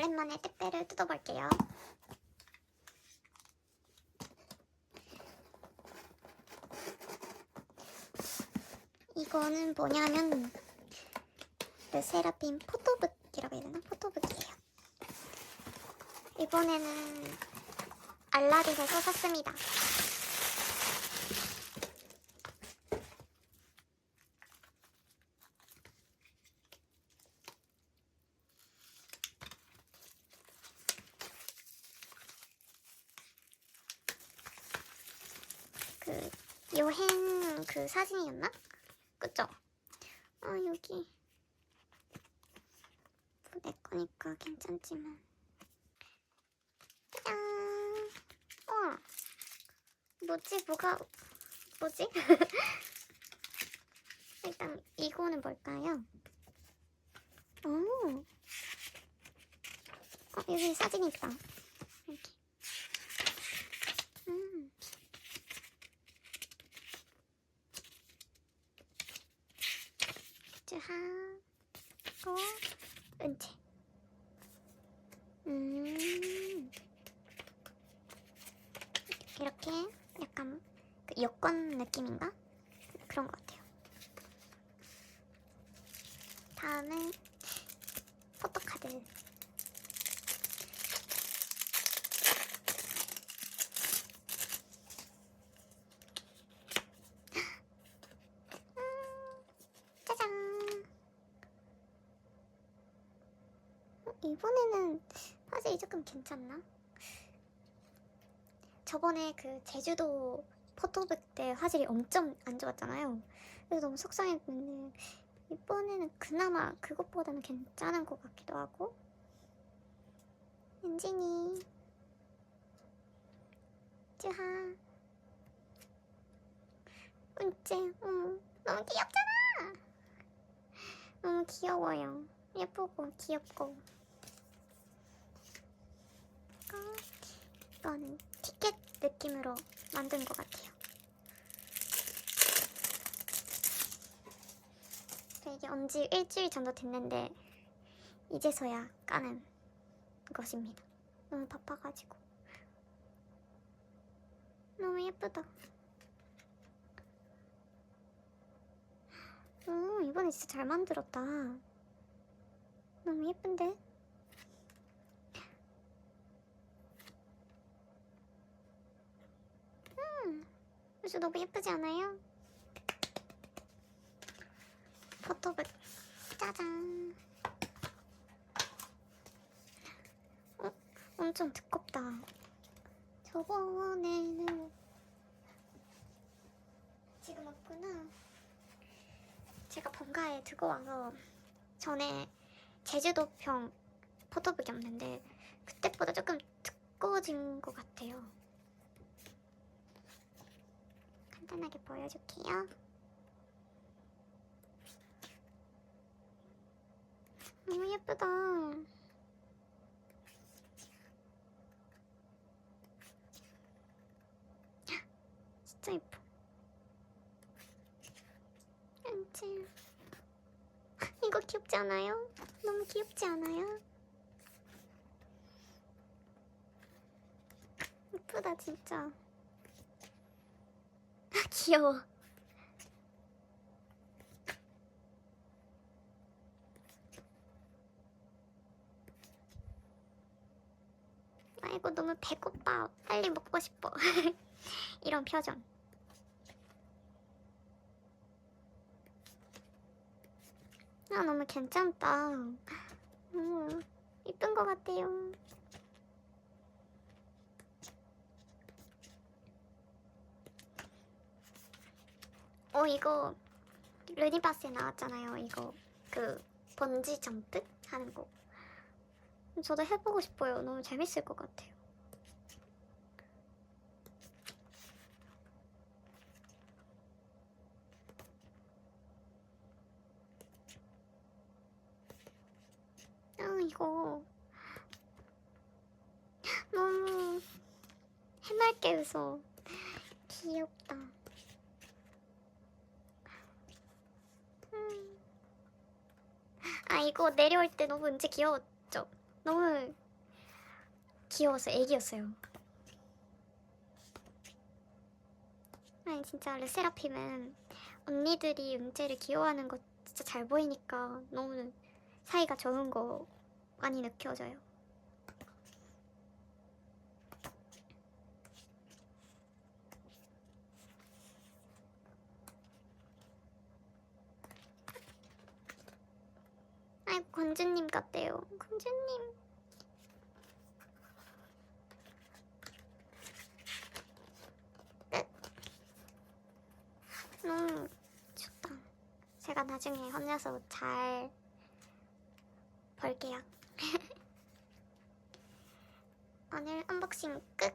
오랜만에 택배를 뜯어볼게요. 이거는 뭐냐면 르세라핌 포토북이라고 해야 되나? 포토북이에요. 이번에는 알라딘에서 샀습니다. 그 여행 그 사진이었나? 그쵸? 아 여기 뭐내 거니까 괜찮지만 짠! 와 뭐지 뭐가 뭐지? 일단 이거는 뭘까요? 오, 어 여기 사진 있다. 여기. 음. 주 하고 은채. 음. 이렇게 약간 그 여권 느낌인가? 그런 것 같아요. 다음은 포토카드. 이번에는 화질이 조금 괜찮나? 저번에 그 제주도 포토북 때 화질이 엄청 안 좋았잖아요. 그래서 너무 속상했는데 이번에는 그나마 그것보다는 괜찮은 것 같기도 하고. 엔진이 쯔하 은채 음, 너무 귀엽잖아. 너무 귀여워요. 예쁘고 귀엽고. 이거는 티켓 느낌으로 만든 것 같아요. 저 이게 온지 일주일 정도 됐는데 이제서야 까는 것입니다. 너무 바빠가지고 너무 예쁘다. 오 이번에 진짜 잘 만들었다. 너무 예쁜데? 그래서 너무 예쁘지 않아요? 포토북 짜잔 어? 엄청 두껍다 저번에는 지금 없구나 제가 본가에 두고 와서 전에 제주도 평 포토북이 없는데 그때보다 조금 두꺼워진 것 같아요 간단하게 보여줄게요. 너무 예쁘다. 진짜 예뻐. 안지 이거 귀엽지 않아요? 너무 귀엽지 않아요? 예쁘다 진짜. 아, 귀여워. 아이고 너무 배고파. 빨리 먹고 싶어. 이런 표정. 아 너무 괜찮다. 음, 이쁜 것 같아요. 어 이거 르니바스에 나왔잖아요. 이거 그 번지 점프 하는 거. 저도 해보고 싶어요. 너무 재밌을 것 같아요. 아 이거 너무 해맑게 웃어. 귀엽다. 음. 아 이거 내려올 때 너무 은지 귀여웠죠? 너무 귀여워서 애기였어요. 아니 진짜 르세라핌은 언니들이 은채를 귀여워하는 거 진짜 잘 보이니까 너무 사이가 좋은 거 많이 느껴져요. 건주님 같대요. 건주님. 끝. 너무 좋다. 제가 나중에 혼자서 잘 벌게요. 오늘 언박싱 끝.